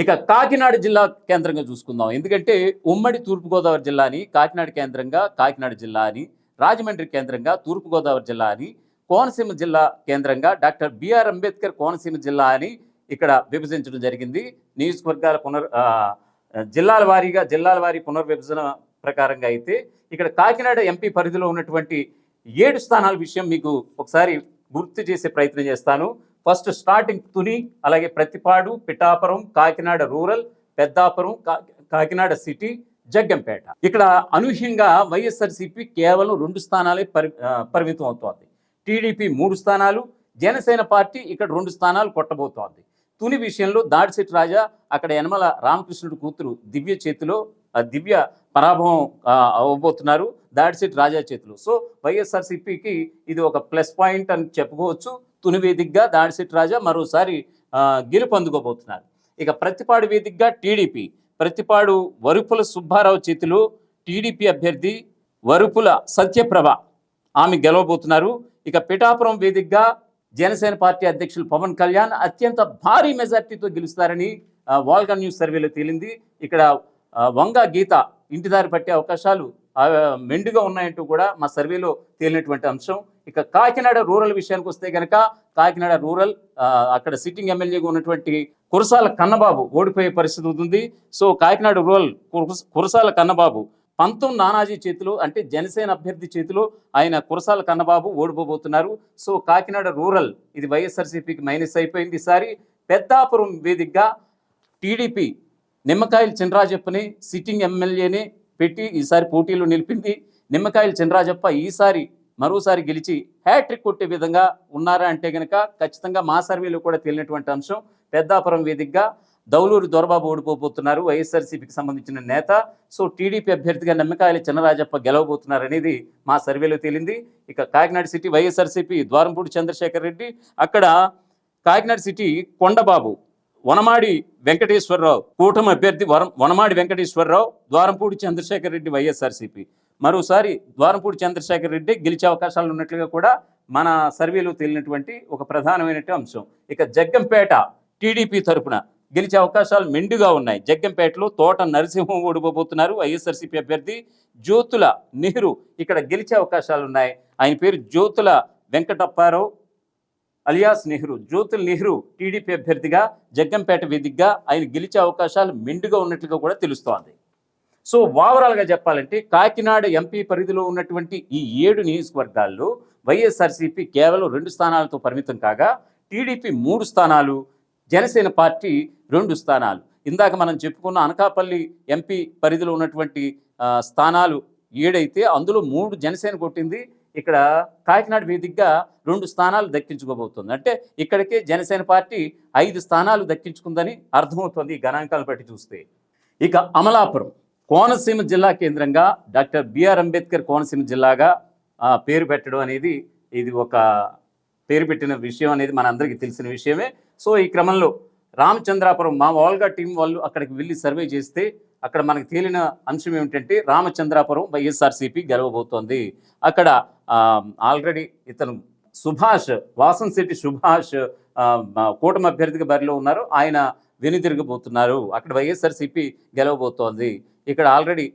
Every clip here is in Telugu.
ఇక కాకినాడ జిల్లా కేంద్రంగా చూసుకుందాం. ఎందుకంటే ఉమ్మడి తూర్పుగోదావరి జిల్లా అని కాకినాడ కేంద్రంగా కాకినాడ జిల్లా అని రాజమండ్రి కేంద్రంగా తూర్పుగోదావరి జిల్లా అని కోనసీమ జిల్లా కేంద్రంగా డాక్టర్ బిఆర్ అంబేద్కర్ కోనసీమ జిల్లా అని ఇక్కడ విభజించడం జరిగింది. నియోజకవర్గాల పునర్ జిల్లాల వారీగా జిల్లాల వారీ పునర్విభజన ప్రకారంగా అయితే ఇక్కడ కాకినాడ ఎంపీ పరిధిలో ఉన్నటువంటి ఏడు స్థానాల విషయం మీకు ఒకసారి గుర్తు చేసే ప్రయత్నం చేస్తాను. ఫస్ట్ స్టార్టింగ్ తుని అలాగే ప్రతిపాడు పిఠాపురం కాకినాడ రూరల్ పెద్దాపురం కా- కాకినాడ సిటీ జగ్గంపేట. ఇక్కడ అనూహ్యంగా వైఎస్ఆర్సీపీ కేవలం రెండు స్థానాలే పరి పరిమితం అవుతోంది. టీడీపీ మూడు స్థానాలు జనసేన పార్టీ ఇక్కడ రెండు స్థానాలు కొట్టబోతోంది. తుని విషయంలో దాడిశెట్టి రాజా అక్కడ యనమల రామకృష్ణుడి కూతురు దివ్య చేతిలో దివ్య పరాభవం అవ్వబోతున్నారు దాడిశెట్టి రాజా చేతిలో. సో వైఎస్ఆర్సీపీకి ఇది ఒక ప్లస్ పాయింట్ అని చెప్పుకోవచ్చు. తుని వేదికగా దాడిశెట్టి రాజా మరోసారి ఆ, గెలుపు అందుకోబోతున్నారు. ఇక ప్రతిపాడు వేదికగా టీడీపీ ప్రతిపాడు వరుపుల సుబ్బారావు చేతిలో టీడీపీ అభ్యర్థి వరుపుల సత్యప్రభ ఆమె గెలవబోతున్నారు. ఇక పిఠాపురం వేదికగా జనసేన పార్టీ అధ్యక్షులు పవన్ కళ్యాణ్ అత్యంత భారీ మెజార్టీతో గెలుస్తారని వాల్గా న్యూస్ సర్వేలో తేలింది. ఇక్కడ వంగ గీత ఇంటిదారి పట్టే అవకాశాలు మెండుగా ఉన్నాయంటూ కూడా మా సర్వేలో తేలినటువంటి అంశం. ఇక కాకినాడ రూరల్ విషయానికి వస్తే కనుక కాకినాడ రూరల్ అక్కడ సిట్టింగ్ ఎమ్మెల్యేగా ఉన్నటువంటి కురసాల కన్నబాబు ఓడిపోయే పరిస్థితి ఉంది సో కాకినాడ రూరల్ కురసాల కన్నబాబు పంతం నానాజీ చేతిలో అంటే జనసేన అభ్యర్థి చేతిలో ఆయన కురసాల కన్నబాబు ఓడిపోబోతున్నారు. సో కాకినాడ రూరల్ ఇది వైఎస్ఆర్సీపీకి మైనస్ అయిపోయింది ఈసారి. పెద్దాపురం వేదికగా టీడీపీ నిమ్మకాయల చినరాజప్పని సిట్టింగ్ ఎమ్మెల్యేని పెట్టి ఈసారి పోటీలో నిలిపింది నిమ్మకాయలు చినరాజప్ప ఈసారి మరోసారి గెలిచి హ్యాట్రిక్ కొట్టే విధంగా ఉన్నారా అంటే గనక ఖచ్చితంగా మా సర్వేలో కూడా తేలినటువంటి అంశం పెద్దాపురం వేదికగా దౌలూరు దొరబాబు ఓడిపోబోతున్నారు వైఎస్ఆర్సీపీకి సంబంధించిన నేత. సో టీడీపీ అభ్యర్థిగా నిమ్మకాయల చినరాజప్ప గెలవబోతున్నారు అనేది మా సర్వేలో తేలింది. ఇక కాకినాడ సిటీ వైఎస్ఆర్సీపీ ద్వారంపూడి చంద్రశేఖర్ రెడ్డి. అక్కడ కాకినాడ సిటీ కొండబాబు వనమాడి వెంకటేశ్వరరావు కూటమి అభ్యర్థి వరం వనమాడి వెంకటేశ్వరరావు ద్వారంపూడి చంద్రశేఖర్ రెడ్డి వైఎస్ఆర్సీపీ. మరోసారి ద్వారంపూడి చంద్రశేఖర్ రెడ్డి గెలిచే అవకాశాలు ఉన్నట్లుగా కూడా మన సర్వేలో తేలినటువంటి ఒక ప్రధానమైనటువంటి అంశం. ఇక జగ్గంపేట టీడీపీ తరపున గెలిచే అవకాశాలు మెండుగా ఉన్నాయి. జగ్గంపేటలో తోట నరసింహం ఓడిపోబోతున్నారు వైఎస్ఆర్సీపీ అభ్యర్థి జ్యోతుల నెహ్రూ. ఇక్కడ గెలిచే అవకాశాలు ఉన్నాయి. ఆయన పేరు జ్యోతుల వెంకటప్పారావు. అలియాస్ నెహ్రూ జ్యోతుల్ నెహ్రూ టీడీపీ అభ్యర్థిగా జగ్గంపేట వేదికగా ఆయన గెలిచే అవకాశాలు మెండుగా ఉన్నట్లుగా కూడా తెలుస్తోంది. సో ఓవరాల్గా చెప్పాలంటే కాకినాడ ఎంపీ పరిధిలో ఉన్నటువంటి ఈ ఏడు నియోజకవర్గాల్లో వైఎస్ఆర్సీపీ కేవలం రెండు స్థానాలతో పరిమితం కాగా టీడీపీ మూడు స్థానాలు జనసేన పార్టీ రెండు స్థానాలు. ఇందాక మనం చెప్పుకున్న అనకాపల్లి ఎంపీ పరిధిలో ఉన్నటువంటి స్థానాలు ఏడైతే అందులో మూడు జనసేన కొట్టింది ఇక్కడ కాకినాడ వేదికగా రెండు స్థానాలు దక్కించుకోబోతుంది. అంటే ఇక్కడికే జనసేన పార్టీ ఐదు స్థానాలు దక్కించుకుందని అర్థమవుతుంది గణాంకాలు బట్టి చూస్తే. ఇక అమలాపురం కోనసీమ జిల్లా కేంద్రంగా డాక్టర్ బిఆర్ అంబేద్కర్ కోనసీమ జిల్లాగా పేరు పెట్టడం అనేది ఇది ఒక పేరు పెట్టిన విషయం అనేది మనందరికీ తెలిసిన విషయమే. సో ఈ క్రమంలో రామచంద్రాపురం మా వాల్గా టీం వాళ్ళు అక్కడికి వెళ్ళి సర్వే చేస్తే అక్కడ మనకు తేలిన అంశం ఏమిటంటే రామచంద్రాపురం వైఎస్ఆర్సీపీ గెలవబోతోంది. అక్కడ ఆల్రెడీ ఇతను సుభాష్ వాసన్ శెట్టి సుభాష్ కూటమి అభ్యర్థిగా బరిలో ఉన్నారు. ఆయన వెనుదిరగబోతున్నారు అక్కడ వైఎస్ఆర్సీపీ గెలవబోతోంది. ఇక్కడ ఆల్రెడీ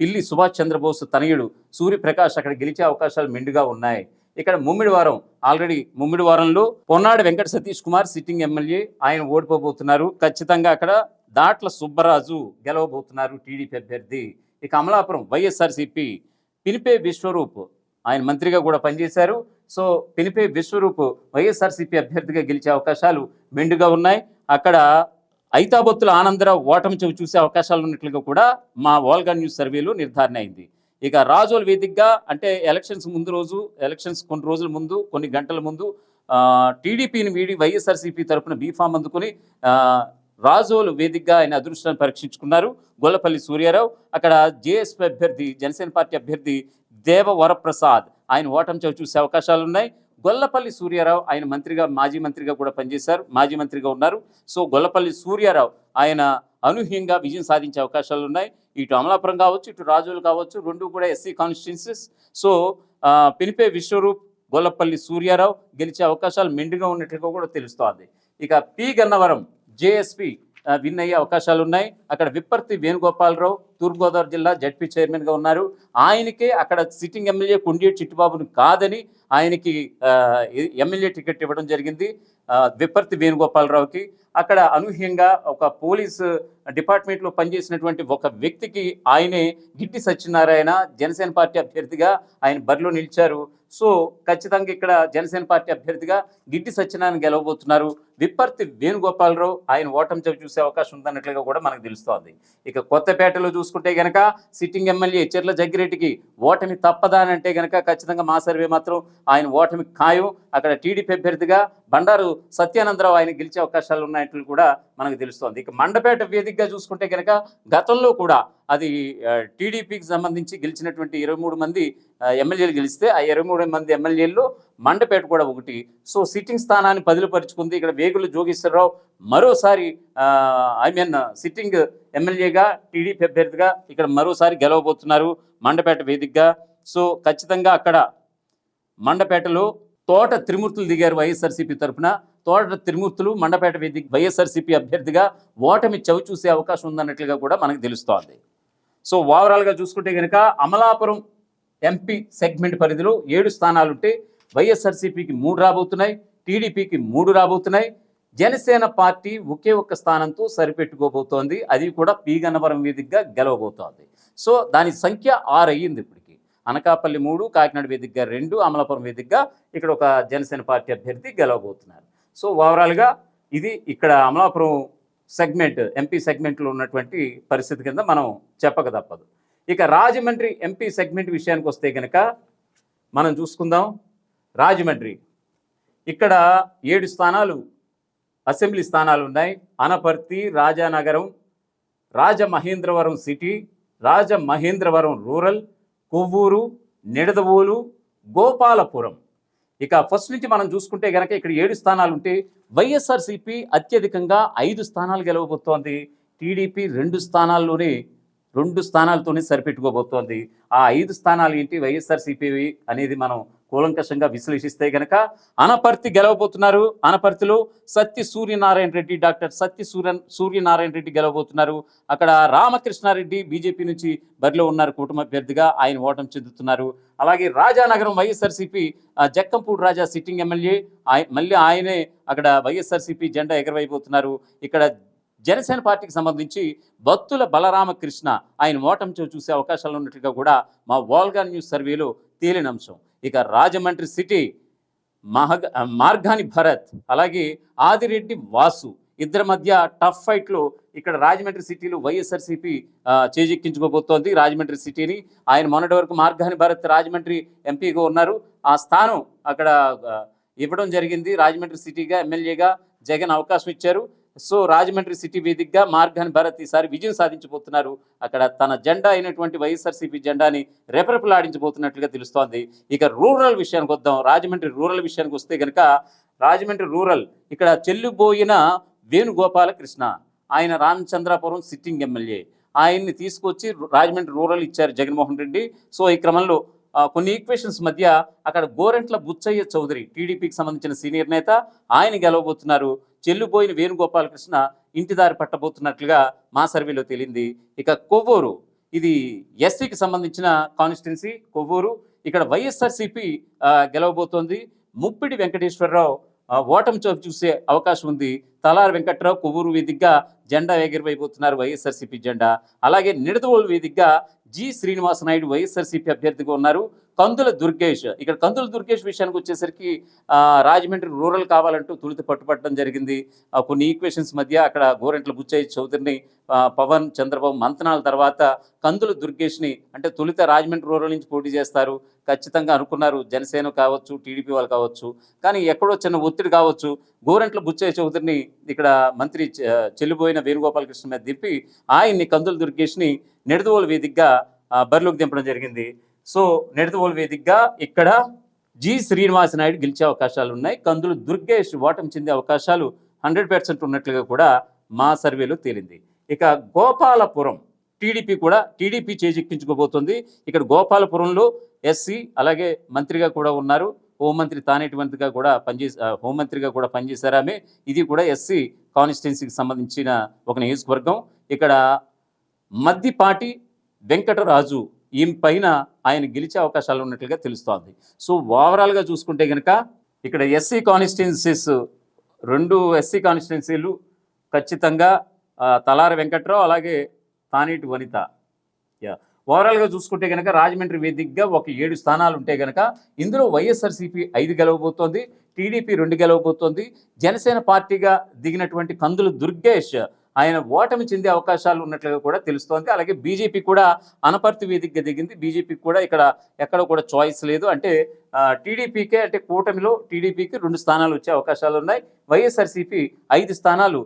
పిల్లి సుభాష్ చంద్రబోస్ తనయుడు సూర్యప్రకాష్ అక్కడ గెలిచే అవకాశాలు మెండుగా ఉన్నాయి. ఇక్కడ ముమ్మిడివారం ఆల్రెడీ ముమ్మిడివారంలో పొన్నాడు వెంకట సతీష్ కుమార్ సిట్టింగ్ ఎమ్మెల్యే ఆయన ఓడిపోబోతున్నారు. ఖచ్చితంగా అక్కడ దాట్ల సుబ్బరాజు గెలవబోతున్నారు టీడీపీ అభ్యర్థి. ఇక అమలాపురం వైఎస్ఆర్సీపీ పినిపే విశ్వరూప్ ఆయన మంత్రిగా కూడా పనిచేశారు. సో పినిపే విశ్వరూప్ వైఎస్ఆర్సీపీ అభ్యర్థిగా గెలిచే అవకాశాలు మెండుగా ఉన్నాయి. అక్కడ ఐతాబొత్తుల ఆనందరావు ఓటమి చెవి చూసే అవకాశాలు ఉన్నట్లుగా కూడా మా వాల్గా న్యూస్ సర్వేలో నిర్ధారణ అయింది. ఇక రాజోల్ వేదికగా అంటే ఎలక్షన్స్ ముందు రోజు ఎలక్షన్స్ కొన్ని రోజుల ముందు కొన్ని గంటల ముందు టీడీపీని వీడి వైఎస్ఆర్సీపీ తరపున బీఫామ్ అందుకొని రాజోలు వేదికగా ఆయన అదృష్టాన్ని పరీక్షించుకున్నారు. గొల్లపల్లి సూర్యారావు అక్కడ జేఎస్పీ అభ్యర్థి జనసేన పార్టీ అభ్యర్థి దేవ వరప్రసాద్. ఆయన ఓటమి చవి చూసే అవకాశాలు ఉన్నాయి గొల్లపల్లి సూర్యారావు ఆయన మంత్రిగా మాజీ మంత్రిగా కూడా పనిచేశారు. మాజీ మంత్రిగా ఉన్నారు. సో గొల్లపల్లి సూర్యారావు ఆయన అనూహ్యంగా విజయం సాధించే అవకాశాలు ఉన్నాయి ఇటు అమలాపురం కావచ్చు ఇటు రాజులు కావచ్చు రెండు కూడా SC constituencies. So Pinipe Vishwarup Gollapalli Suryarao గెలిచే అవకాశాలు మెండుగా ఉన్నట్లుగా కూడా తెలుస్తోంది. ఇక పి. గన్నవరం జేఎస్పి విన్ అయ్యే అవకాశాలు ఉన్నాయి అక్కడ విప్పర్తి వేణుగోపాలరావు తూర్పుగోదావరి జిల్లా జడ్పీ చైర్మన్గా ఉన్నారు. ఆయనకే అక్కడ సిట్టింగ్ ఎమ్మెల్యే కొండేటి చిట్టుబాబుని కాదని ఆయనకి ఎమ్మెల్యే టికెట్ ఇవ్వడం జరిగింది విప్పర్తి వేణుగోపాలరావుకి. అక్కడ అనూహ్యంగా ఒక పోలీస్ డిపార్ట్మెంట్లో పనిచేసినటువంటి ఒక వ్యక్తికి ఆయనే గిట్టి సత్యనారాయణ జనసేన పార్టీ అభ్యర్థిగా ఆయన బరిలో నిలిచారు. సో ఖచ్చితంగా ఇక్కడ జనసేన పార్టీ అభ్యర్థిగా గిడ్డి సత్యనారాయణ గెలవబోతున్నారు. విప్పర్తి వేణుగోపాలరావు ఆయన ఓటమి చవి చూసే అవకాశం ఉందన్నట్లుగా కూడా మనకు తెలుస్తోంది. ఇక కొత్తపేటలో చూసుకుంటే గనక సిట్టింగ్ ఎమ్మెల్యే చెర్ల జగ్గిరెడ్డికి ఓటమి తప్పదా అని అంటే గనక ఖచ్చితంగా మా సర్వే మాత్రం ఆయన ఓటమి ఖాయం. అక్కడ టీడీపీ అభ్యర్థిగా బండారు సత్యానందరావు ఆయన గెలిచే అవకాశాలు ఉన్నాయట్లు కూడా మనకు తెలుస్తోంది. ఇక మండపేట వేదికగా చూసుకుంటే కనుక గతంలో కూడా అది టీడీపీకి సంబంధించి గెలిచినటువంటి ఇరవై మూడు మంది ఎమ్మెల్యేలు గెలిస్తే ఆ ఇరవై మూడు మంది ఎమ్మెల్యేల్లో మండపేట కూడా ఒకటి. సో సిట్టింగ్ స్థానాన్ని బదిలిపరుచుకుంది ఇక్కడ వేగుల జోగేశ్వరరావు మరోసారి ఐ మీన్ సిట్టింగ్ ఎమ్మెల్యేగా టీడీపీ అభ్యర్థిగా ఇక్కడ మరోసారి గెలవబోతున్నారు మండపేట వేదికగా. సో ఖచ్చితంగా అక్కడ మండపేటలో తోట త్రిమూర్తులు దిగారు వైఎస్ఆర్సీపీ తరఫున. తోట త్రిమూర్తులు మండపేట వేదిక వైఎస్ఆర్సీపీ అభ్యర్థిగా ఓటమి చవి చూసే అవకాశం ఉందన్నట్లుగా కూడా మనకు తెలుస్తోంది. సో ఓవరాల్గా చూసుకుంటే కనుక అమలాపురం ఎంపీ సెగ్మెంట్ పరిధిలో ఏడు స్థానాలుంటే వైఎస్ఆర్సీపీకి మూడు రాబోతున్నాయి టీడీపీకి మూడు రాబోతున్నాయి. జనసేన పార్టీ ఒకే ఒక్క స్థానంతో సరిపెట్టుకోబోతోంది. అది కూడా పీగన్నవరం వేదికగా గెలవబోతోంది. సో దాని సంఖ్య ఆరు అయ్యింది ఇప్పుడు. అనకాపల్లి మూడు కాకినాడ వేదికగా రెండు అమలాపురం వేదికగా ఇక్కడ ఒక జనసేన పార్టీ అభ్యర్థి గెలవబోతున్నారు. సో ఓవరాల్గా ఇది ఇక్కడ అమలాపురం సెగ్మెంట్ ఎంపీ సెగ్మెంట్లో ఉన్నటువంటి పరిస్థితి కింద మనం చెప్పక తప్పదు. ఇక రాజమండ్రి ఎంపీ సెగ్మెంట్ విషయానికి వస్తే కనుక మనం చూసుకుందాం. రాజమండ్రి ఇక్కడ ఏడు స్థానాలు అసెంబ్లీ స్థానాలు ఉన్నాయి. Anaparthi Rajanagaram Rajamahendravaram city Rajamahendravaram rural Kovvur Nidadavolu Gopalapuram. ఇక ఫస్ట్ నుంచి మనం చూసుకుంటే గనక ఇక్కడ ఏడు స్థానాలు ఉంటే వైఎస్ఆర్సీపీ అత్యధికంగా ఐదు స్థానాలు గెలవబోతోంది. టీడీపీ రెండు స్థానాల్లోనే రెండు స్థానాలతోనే సరిపెట్టుకోబోతోంది. ఆ ఐదు స్థానాలు ఏంటి? వైఎస్ఆర్సీపీ అనేది మనం కూలంకషంగా విశ్లేషిస్తే గనక అనపర్తి గెలవబోతున్నారు. అనపర్తిలో సత్య సూర్యనారాయణ రెడ్డి డాక్టర్ సత్య సూర్య సూర్యనారాయణ రెడ్డి గెలవబోతున్నారు. అక్కడ రామకృష్ణారెడ్డి బీజేపీ నుంచి బరిలో ఉన్నారు కుటుంబ అభ్యర్థిగా. ఆయన ఓటం చెందుతున్నారు. అలాగే Rajanagaram YSRCP Jakkampudi Raja sitting MLA. మళ్ళీ ఆయనే అక్కడ వైఎస్ఆర్సీపీ జెండా ఎగరవైపోతున్నారు ఇక్కడ జనసేన పార్టీకి సంబంధించి భక్తుల బలరామకృష్ణ ఆయన ఓటమి చూసే అవకాశాలు ఉన్నట్టుగా కూడా మా వాల్గా న్యూస్ సర్వేలో తేలిన అంశం. ఇక రాజమండ్రి సిటీ మహగ మార్గాని భరత్ అలాగే ఆదిరెడ్డి వాసు ఇద్దరి మధ్య టఫ్ ఫైట్లో ఇక్కడ రాజమండ్రి సిటీలో వైఎస్ఆర్సీపీ చేజిక్కించుకోబోతోంది చేజెక్కించుకోబోతోంది రాజమండ్రి సిటీని. ఆయన మొన్నటి వరకు మార్గాని భరత్ రాజమండ్రి ఎంపీగా ఉన్నారు. ఆ స్థానం అక్కడ ఇవ్వడం జరిగింది. రాజమండ్రి సిటీగా ఎమ్మెల్యేగా జగన్ అవకాశం ఇచ్చారు. సో రాజమండ్రి సిటీ వేదికగా మార్గాన్ భరత్ ఈసారి విజయం సాధించబోతున్నారు. అక్కడ తన జెండా అయినటువంటి వైఎస్ఆర్సీపీ జెండాని రెపరెపలాడించబోతున్నట్లుగా తెలుస్తోంది. ఇక రూరల్ విషయానికి వద్దాం. రాజమండ్రి రూరల్ విషయానికి వస్తే కనుక రాజమండ్రి రూరల్ ఇక్కడ చెల్లిపోయిన వేణుగోపాలకృష్ణ ఆయన రామచంద్రాపురం సిట్టింగ్ ఎమ్మెల్యే. ఆయన్ని తీసుకొచ్చి రాజమండ్రి రూరల్ ఇచ్చారు జగన్మోహన్ రెడ్డి. సో ఈ క్రమంలో కొన్ని ఈక్వేషన్స్ మధ్య అక్కడ గోరెంట్ల బుచ్చయ్య చౌదరి టీడీపీకి సంబంధించిన సీనియర్ నేత ఆయన గెలవబోతున్నారు. చెల్లుపోయిన వేణుగోపాలకృష్ణ ఇంటిదారి పట్టబోతున్నట్లుగా మా సర్వేలో తేలింది. ఇక కొవ్వూరు ఇది ఎస్సీకి సంబంధించిన కాన్స్టిట్యున్సీ కొవ్వూరు. ఇక్కడ వైఎస్ఆర్సీపీ గెలవబోతోంది. ముప్పిడి వెంకటేశ్వరరావు ఆ, ఓటమి చోటు చూసే అవకాశం ఉంది. తలారి వెంకట్రావు కొవ్వూరు వేదికగా జెండా ఎగిరిపోయిపోతున్నారు వైఎస్ఆర్సీపీ జెండా. అలాగే నిడదవోలు వేదికగా జి శ్రీనివాస నాయుడు వైఎస్ఆర్సీపీ అభ్యర్థిగా ఉన్నారు. కందుల దుర్గేష్. ఇక్కడ కందుల దుర్గేష్ విషయానికి వచ్చేసరికి రాజమండ్రి రూరల్ కావాలంటూ తొలుత పట్టుపట్టడం జరిగింది. కొన్ని ఈక్వేషన్స్ మధ్య అక్కడ గోరెంట్ల బుచ్చయ్య చౌదరిని పవన్ చంద్రబాబు మంతనాల తర్వాత కందుల దుర్గేష్ని అంటే తొలుత రాజమండ్రి రూరల్ నుంచి పోటీ చేస్తారు. ఖచ్చితంగా అనుకున్నారు జనసేన కావచ్చు టీడీపీ వాళ్ళు కావచ్చు. కానీ ఎక్కడో చిన్న ఒత్తిడి కావచ్చు. గోరెంట్ల బుచ్చయ్య చౌదరిని ఇక్కడ మంత్రి చెల్లిపోయిన వేణుగోపాలకృష్ణ మీద దింపి ఆయన్ని కందుల దుర్గేష్ని నిడదవోలు వేదికగా బరిలోకి దింపడం జరిగింది. సో నిడదవోలు వేదికగా ఇక్కడ జి శ్రీనివాస నాయుడు గెలిచే అవకాశాలు ఉన్నాయి. కందులు దుర్గేష్ ఓటమి చెందే అవకాశాలు హండ్రెడ్ పర్సెంట్ ఉన్నట్లుగా కూడా మా సర్వేలో తేలింది. ఇక గోపాలపురం టీడీపీ కూడా టీడీపీ చేజిక్కించుకోబోతుంది. ఇక్కడ గోపాలపురంలో ఎస్సీ అలాగే మంత్రిగా కూడా ఉన్నారు. హోంమంత్రి తానేటువంటిగా కూడా పనిచేసి హోంమంత్రిగా కూడా పనిచేశారు ఆమె. ఇది కూడా ఎస్సీ కాన్స్టిట్యున్సీకి సంబంధించిన ఒక నియోజకవర్గం. ఇక్కడ మద్దిపాటి వెంకటరాజు ఈయన పైన ఆయన గెలిచే అవకాశాలు ఉన్నట్లుగా తెలుస్తోంది. సో ఓవరాల్గా చూసుకుంటే కనుక ఇక్కడ ఎస్సీ కాన్స్టిట్యున్సీస్ రెండు ఎస్సీ కాన్స్టిట్యున్సీలు ఖచ్చితంగా తలారి వెంకట్రావు అలాగే తానేటి వనిత. యా. ఓవరాల్గా చూసుకుంటే కనుక రాజమండ్రి వేదికగా ఒక ఏడు స్థానాలు ఉంటే కనుక ఇందులో వైఎస్ఆర్సీపీ ఐదు గెలవబోతోంది టీడీపీ రెండు గెలవబోతోంది జనసేన పార్టీగా దిగినటువంటి కందులు దుర్గేష్ ఆయన ఓటమి చెందే అవకాశాలు ఉన్నట్లుగా కూడా తెలుస్తోంది. అలాగే బీజేపీ కూడా అనపర్తి వేదికగా దిగింది. బీజేపీకి కూడా ఇక్కడ ఎక్కడ కూడా చాయిస్ లేదు. అంటే టీడీపీకే అంటే కూటమిలో టీడీపీకి రెండు స్థానాలు వచ్చే అవకాశాలు ఉన్నాయి. వైఎస్ఆర్సీపీ ఐదు స్థానాలు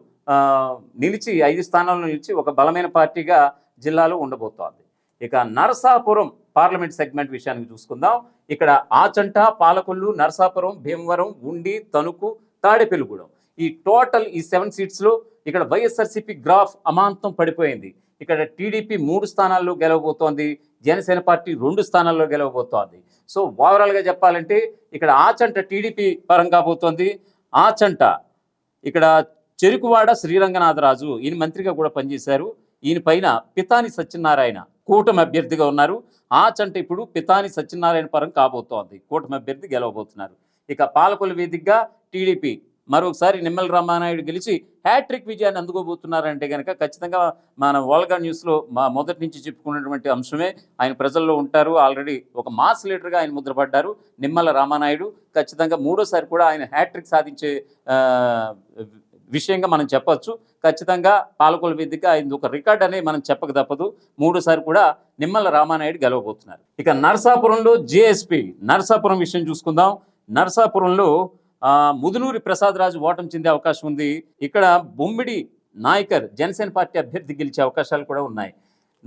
నిలిచి ఐదు స్థానాలు నిలిచి ఒక బలమైన పార్టీగా జిల్లాలో ఉండబోతోంది. ఇక నరసాపురం పార్లమెంట్ సెగ్మెంట్ విషయానికి చూసుకుందాం. ఇక్కడ ఆచంట పాలకొల్లు నరసాపురం భీమవరం ఉండి తణుకు తాడేపెలుగూడెం ఈ టోటల్ ఈ సెవెన్ సీట్స్లో ఇక్కడ వైఎస్ఆర్సీపీ గ్రాఫ్ అమాంతం పడిపోయింది. ఇక్కడ టీడీపీ మూడు స్థానాల్లో గెలవబోతోంది. జనసేన పార్టీ రెండు స్థానాల్లో గెలవబోతోంది. సో ఓవరాల్గా చెప్పాలంటే ఇక్కడ ఆచంట టీడీపీ పరంగా పోతోంది. ఆచంట ఇక్కడ చెరుకువాడ శ్రీరంగనాథరాజు ఈయన మంత్రిగా కూడా పనిచేశారు. ఈయన పైన పితాని సత్యనారాయణ కూటమి అభ్యర్థిగా ఉన్నారు. ఆచంట ఇప్పుడు పితాని సత్యనారాయణ పరం కాబోతోంది. కూటమి అభ్యర్థి గెలవబోతున్నారు. ఇక పాలకొల్లు వేదికగా టీడీపీ మరొకసారి నిమ్మల రామానాయుడు గెలిచి హ్యాట్రిక్ విజయాన్ని అందుకోబోతున్నారంటే కనుక ఖచ్చితంగా మన వోల్గా న్యూస్లో మా మొదటి నుంచి చెప్పుకున్నటువంటి అంశమే. ఆయన ప్రజల్లో ఉంటారు. ఆల్రెడీ ఒక మాస్ లీడర్గా ఆయన ముద్రపడ్డారు నిమ్మల రామానాయుడు. ఖచ్చితంగా మూడోసారి కూడా ఆయన హ్యాట్రిక్ సాధించే విషయంగా మనం చెప్పచ్చు. ఖచ్చితంగా పాలకొల వేదిక ఆయన ఒక రికార్డ్ అనేది మనం చెప్పక తప్పదు. మూడోసారి కూడా నిమ్మల రామానాయుడు గెలవబోతున్నారు. ఇక నరసాపురంలో జేఎస్పీ నరసాపురం విషయం చూసుకుందాం. నరసాపురంలో ముదునూరి ప్రసాద్ రాజు ఓటమి చెందే అవకాశం ఉంది. ఇక్కడ బొమ్మిడి నాయకర్ జనసేన పార్టీ అభ్యర్థి గెలిచే అవకాశాలు కూడా ఉన్నాయి.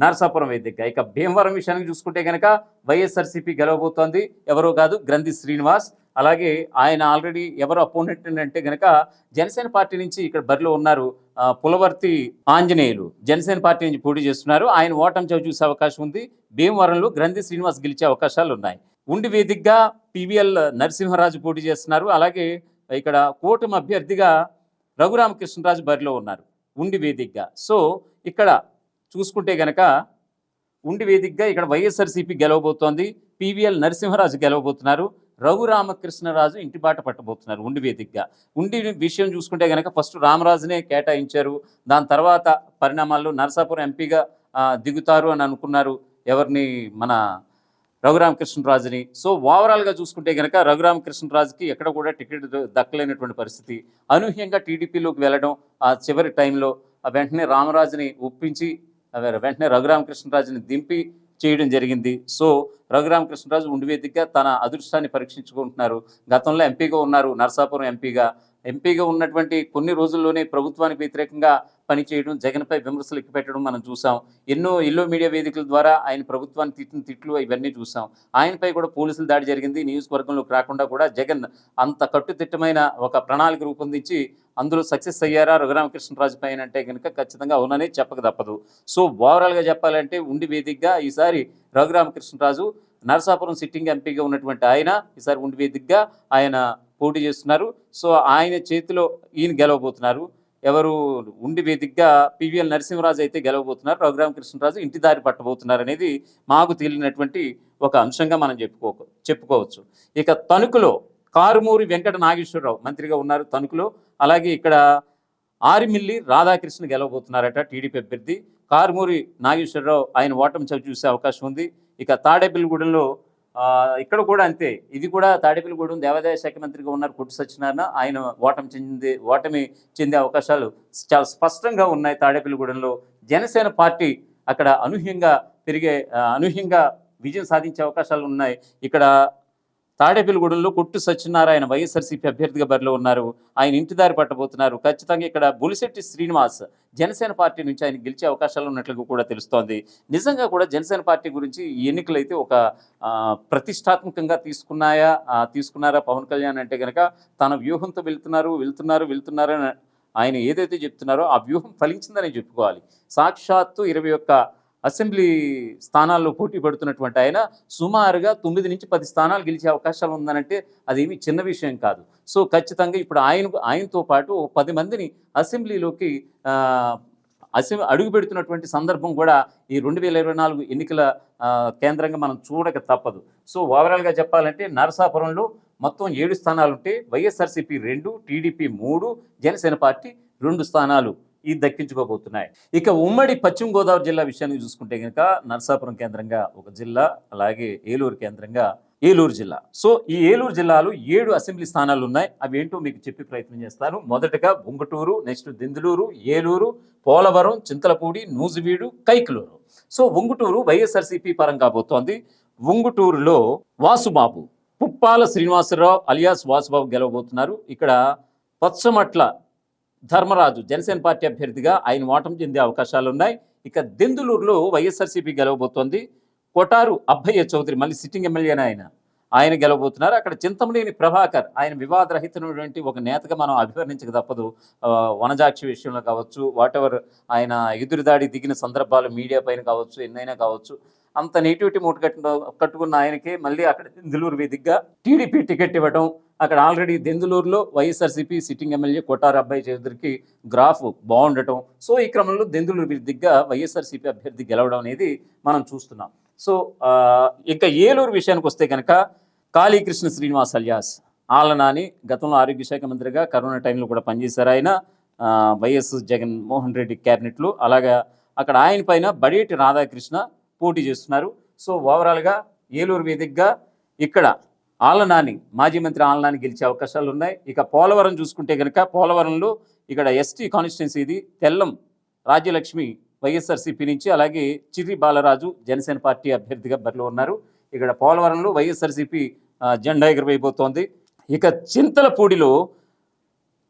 నరసాపురం వేదిక ఇక భీమవరం విషయానికి చూసుకుంటే కనుక వైఎస్ఆర్సీపీ గెలవబోతోంది. ఎవరో కాదు గ్రంథి శ్రీనివాస్. అలాగే ఆయన ఆల్రెడీ ఎవరు అపోనెంట్ అంటే కనుక జనసేన పార్టీ నుంచి ఇక్కడ బరిలో ఉన్నారు పులవర్తి ఆంజనేయులు. జనసేన పార్టీ నుంచి పోటీ చేస్తున్నారు. ఆయన ఓటమి చవి చూసే అవకాశం ఉంది. భీమవరంలో గ్రంథి శ్రీనివాస్ గెలిచే అవకాశాలు ఉన్నాయి. ఉండి వేదికగా పివిఎల్ నరసింహరాజు పోటీ చేస్తున్నారు. అలాగే ఇక్కడ కూటమి అభ్యర్థిగా రఘురామకృష్ణరాజు బరిలో ఉన్నారు ఉండి వేదికగా. సో ఇక్కడ చూసుకుంటే గనక ఉండి వేదికగా ఇక్కడ వైఎస్ఆర్సీపీ గెలవబోతోంది. పివిఎల్ నరసింహరాజు గెలవబోతున్నారు. రఘురామకృష్ణరాజు ఇంటి బాట పట్టబోతున్నారు ఉండి వేదికగా. ఉండి విషయం చూసుకుంటే గనక ఫస్ట్ రామరాజునే కేటాయించారు. దాని తర్వాత పరిణామాల్లో నరసాపురం ఎంపీగా దిగుతారు అని అనుకున్నారు ఎవరిని? మన రఘురామకృష్ణరాజుని. సో ఓవరాల్గా చూసుకుంటే కనుక రఘురామకృష్ణరాజుకి ఎక్కడ కూడా టికెట్ దక్కలేనటువంటి పరిస్థితి. అనూహ్యంగా టీడీపీలోకి వెళ్ళడం ఆ చివరి టైంలో వెంటనే రామరాజుని ఒప్పించి వెంటనే రఘురామకృష్ణరాజుని దింపి చేయడం జరిగింది. సో రఘురామకృష్ణరాజు ఉండివేదికగా తన అదృష్టాన్ని పరీక్షించుకుంటున్నారు. గతంలో ఎంపీగా ఉన్నారు నరసాపురం ఎంపీగా. ఎంపీగా ఉన్నటువంటి కొన్ని రోజుల్లోనే ప్రభుత్వానికి వ్యతిరేకంగా పనిచేయడం జగన్పై విమర్శలు ఎక్కిపెట్టడం మనం చూసాం. ఎన్నో ఎల్లో మీడియా వేదికల ద్వారా ఆయన ప్రభుత్వాన్ని తిట్టిన తిట్లు ఇవన్నీ చూసాం. ఆయనపై కూడా పోలీసుల దాడి జరిగింది. నియోజకవర్గంలోకి రాకుండా కూడా జగన్ అంత కట్టుదిట్టమైన ఒక ప్రణాళిక రూపొందించి అందులో సక్సెస్ అయ్యారా? రఘురామకృష్ణరాజు పైన అంటే కనుక ఖచ్చితంగా అవునని చెప్పక తప్పదు. సో ఓవరాల్గా చెప్పాలంటే ఉండి వేదికగా ఈసారి రఘురామకృష్ణరాజు నరసాపురం సిట్టింగ్ ఎంపీగా ఉన్నటువంటి ఆయన ఈసారి ఉండి వేదికగా ఆయన పోటీ చేస్తున్నారు. సో ఆయన చేతిలో ఈయన గెలవబోతున్నారు. ఎవరు ఉండి వేదికగా పివిఎల్ నరసింహరాజు అయితే గెలవబోతున్నారు. రఘురామకృష్ణరాజు ఇంటి దారి పట్టబోతున్నారు అనేది మాకు తేలినటువంటి ఒక అంశంగా మనం చెప్పుకో చెప్పుకోవచ్చు. ఇక తణుకులో కారుమూరి వెంకట నాగేశ్వరరావు మంత్రిగా ఉన్నారు తణుకులో. అలాగే ఇక్కడ ఆరిమిల్లి రాధాకృష్ణ గెలవబోతున్నారట టీడీపీ అభ్యర్థి. కారుమూరి నాగేశ్వరరావు ఆయన ఓటమి చవి చూసే అవకాశం ఉంది. ఇక తాడేపల్లిగూడెంలో ఇక్కడ కూడా అంతే. ఇది కూడా తాడేపల్లిగూడెం దేవాదాయ శాఖ మంత్రిగా ఉన్నారు కొట్టు సత్యనారాయణ. ఆయన ఓటమి చెంది ఓటమి చెందే అవకాశాలు చాలా స్పష్టంగా ఉన్నాయి తాడేపల్లిగూడెంలో. జనసేన పార్టీ అక్కడ అనూహ్యంగా పెరిగే అనూహ్యంగా విజయం సాధించే అవకాశాలు ఉన్నాయి. ఇక్కడ తాడేపల్లిగూడెంలో కొట్టు సత్యనారాయణ వైఎస్ఆర్సీపీ అభ్యర్థిగా బరిలో ఉన్నారు. ఆయన ఇంటి దారి పట్టబోతున్నారు. ఖచ్చితంగా ఇక్కడ బులిశెట్టి శ్రీనివాస్ జనసేన పార్టీ నుంచి ఆయన గెలిచే అవకాశాలు ఉన్నట్లుగా కూడా తెలుస్తోంది. నిజంగా కూడా జనసేన పార్టీ గురించి ఎన్నికలైతే ఎన్నికలు అయితే ఒక ప్రతిష్టాత్మకంగా తీసుకున్నాయా తీసుకున్నారా? పవన్ కళ్యాణ్ అంటే కనుక తన వ్యూహంతో వెళ్తున్నారు వెళ్తున్నారు వెళ్తున్నారు ఆయన ఏదైతే చెప్తున్నారో ఆ వ్యూహం ఫలించిందని చెప్పుకోవాలి. సాక్షాత్తు ఇరవై ఒక్క అసెంబ్లీ స్థానాల్లో పోటీ పడుతున్నటువంటి ఆయన సుమారుగా తొమ్మిది నుంచి పది స్థానాలు గెలిచే అవకాశాలు ఉందనంటే అదేమి చిన్న విషయం కాదు. సో ఖచ్చితంగా ఇప్పుడు ఆయన ఆయనతో పాటు పది మందిని అసెంబ్లీలోకి అసెంబ్లీ అడుగు పెడుతున్నటువంటి సందర్భం కూడా ఈ రెండు వేల ఇరవై నాలుగు ఎన్నికల కేంద్రంగా మనం చూడక తప్పదు. సో ఓవరాల్గా చెప్పాలంటే నరసాపురంలో మొత్తం ఏడు స్థానాలు ఉంటే వైఎస్ఆర్సీపీ రెండు టీడీపీ మూడు జనసేన పార్టీ రెండు స్థానాలు. ఇది దక్కించుకోబోతున్నాయి. ఇక ఉమ్మడి పశ్చిమ గోదావరి జిల్లా విషయాన్ని చూసుకుంటే కనుక నరసాపురం కేంద్రంగా ఒక జిల్లా అలాగే ఏలూరు కేంద్రంగా ఏలూరు జిల్లా. సో ఈ ఏలూరు జిల్లాలో ఏడు అసెంబ్లీ స్థానాలు ఉన్నాయి. అవి ఏంటో మీకు చెప్పి ప్రయత్నం చేస్తాను. మొదటగా Bongaturu next Denduluru Eluru Polavaram Chintalapudi Nuzvid Kaikaluru. So Unguturu YSRCP పరం కాబోతోంది. ఉంగుటూరులో వాసుబాబు పుప్పాల శ్రీనివాసరావు అలియాస్ వాసుబాబు గెలవబోతున్నారు. ఇక్కడ పచ్చమట్ల ధర్మరాజు జనసేన పార్టీ అభ్యర్థిగా ఆయన ఓటం చెందే అవకాశాలు ఉన్నాయి. ఇక దెందులూరులో వైఎస్ఆర్సీపీ గెలవబోతోంది. కొటారు అబ్బయ్య చౌదరి మళ్ళీ సిట్టింగ్ ఎమ్మెల్యేనే ఆయన. ఆయన గెలవబోతున్నారు. అక్కడ చింతమనేని ప్రభాకర్ ఆయన వివాదరహితమైనటువంటి ఒక నేతగా మనం అభివర్ణించక తప్పదు. వనజాక్షి విషయంలో కావచ్చు వాటెవర్ ఆయన ఎదురుదాడి దిగిన సందర్భాలు మీడియా పైన కావచ్చు ఎన్నైనా కావచ్చు అంత నెగిటివిటీ మూట కట్టుకున్న ఆయనకే మళ్ళీ అక్కడ దెందులూరు వేదికగా టీడీపీ టికెట్ ఇవ్వడం అక్కడ already దెందులూరులో YSRCP sitting MLA Kottaru Abbayi చౌదరికి graph బాగుండటం. So ఈ క్రమంలో దెందులూరు వేదికగా వైఎస్ఆర్సీపీ అభ్యర్థి గెలవడం అనేది మనం చూస్తున్నాం. సో ఇంకా ఇక ఏలూరు విషయానికి వస్తే కనుక కాళీకృష్ణ శ్రీనివాస్ అలియాస్ ఆలనాని గతంలో ఆరోగ్య శాఖ మంత్రిగా కరోనా టైంలో కూడా పనిచేశారు ఆయన. వైఎస్ జగన్మోహన్ రెడ్డి క్యాబినెట్లో. అలాగా అక్కడ ఆయన పైన బడేటి రాధాకృష్ణ పోటీ చేస్తున్నారు. సో ఓవరాల్గా ఏలూరు వేదికగా ఇక్కడ ఆలనాని మాజీ మంత్రి ఆలనాని గెలిచే అవకాశాలు ఉన్నాయి. ఇక పోలవరం చూసుకుంటే కనుక పోలవరంలో ఇక్కడ ఎస్టీ కాన్స్టిట్యున్సీ ఇది తెల్లం రాజ్యలక్ష్మి వైఎస్ఆర్సీపీ నుంచి అలాగే చిర్రి బాలరాజు జనసేన పార్టీ అభ్యర్థిగా బరిలో ఉన్నారు. ఇక్కడ పోలవరంలో వైఎస్ఆర్సీపీ జెండా ఎగురవేయబోతోంది ఇక చింతలపూడిలో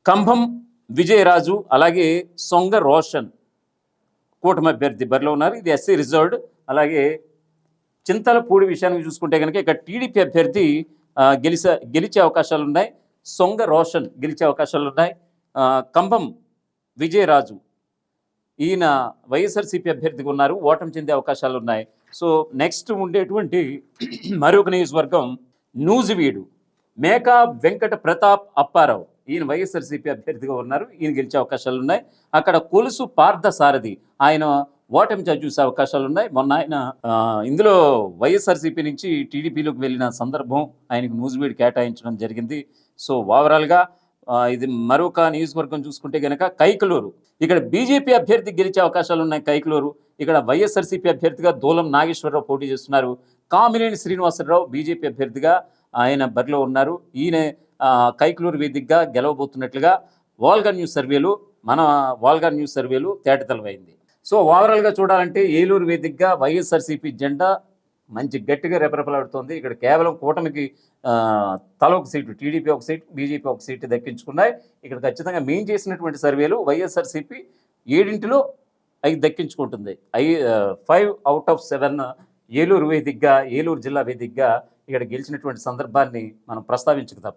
కంభం విజయరాజు అలాగే సొంగ రోషన్ కూటమి అభ్యర్థి బరిలో ఉన్నారు. ఇది ఎస్సీ రిజర్వ్డ్. అలాగే చింతలపూడి విషయానికి చూసుకుంటే కనుక ఇక్కడ టీడీపీ అభ్యర్థి గెలిచే గెలిచే అవకాశాలు ఉన్నాయి సొంగ రోషన్ గెలిచే అవకాశాలు ఉన్నాయి కంభం విజయరాజు ఈయన వైఎస్ఆర్సీపీ అభ్యర్థిగా ఉన్నారు. ఓటమి చెందే అవకాశాలు ఉన్నాయి సో నెక్స్ట్ ఉండేటువంటి మరొక నియోజకవర్గం నూజివీడు మేకా వెంకట ప్రతాప్ అప్పారావు. ఈయన వైఎస్ఆర్సీపీ అభ్యర్థిగా ఉన్నారు. ఈయన గెలిచే అవకాశాలు ఉన్నాయి అక్కడ కొలుసు పార్థ సారథి ఆయన ఓటమి చూసే అవకాశాలు ఉన్నాయి మొన్న ఆయన ఇందులో వైఎస్ఆర్సీపీ నుంచి టీడీపీలోకి వెళ్ళిన సందర్భం ఆయనకు నూజివీడు కేటాయించడం జరిగింది. సో ఓవరాల్గా ఇది మరొక నియోజకవర్గం చూసుకుంటే కనుక కైకలూరు. ఇక్కడ బీజేపీ అభ్యర్థి గెలిచే అవకాశాలు ఉన్నాయి కైకలూరు. ఇక్కడ వైఎస్ఆర్సీపీ అభ్యర్థిగా దూలం నాగేశ్వరరావు పోటీ చేస్తున్నారు. కామినేని శ్రీనివాసరావు బీజేపీ అభ్యర్థిగా ఆయన బరిలో ఉన్నారు. ఈయన కైకలూరు వేదికగా గెలవబోతున్నట్లుగా వాల్గా న్యూస్ సర్వేలు మన వాల్గా న్యూస్ సర్వేలు తేటతెలవైంది. సో ఓవరాల్గా చూడాలంటే ఏలూరు వేదికగా వైఎస్ఆర్సీపీ జెండా మంచి గట్టిగా రెపరెపలాడుతోంది. ఇక్కడ కేవలం కూటమికి తల ఒక సీటు టీడీపీ ఒక సీటు బీజేపీ ఒక సీటు దక్కించుకున్నాయి. ఇక్కడ ఖచ్చితంగా మేము చేసినటువంటి సర్వేలు వైఎస్ఆర్సీపీ ఏడింటిలో అవి దక్కించుకుంటుంది. I five out of seven Eluru వేదికగా ఏలూరు జిల్లా వేదికగా ఇక్కడ గెలిచినటువంటి సందర్భాన్ని మనం ప్రస్తావించక తప్పదు.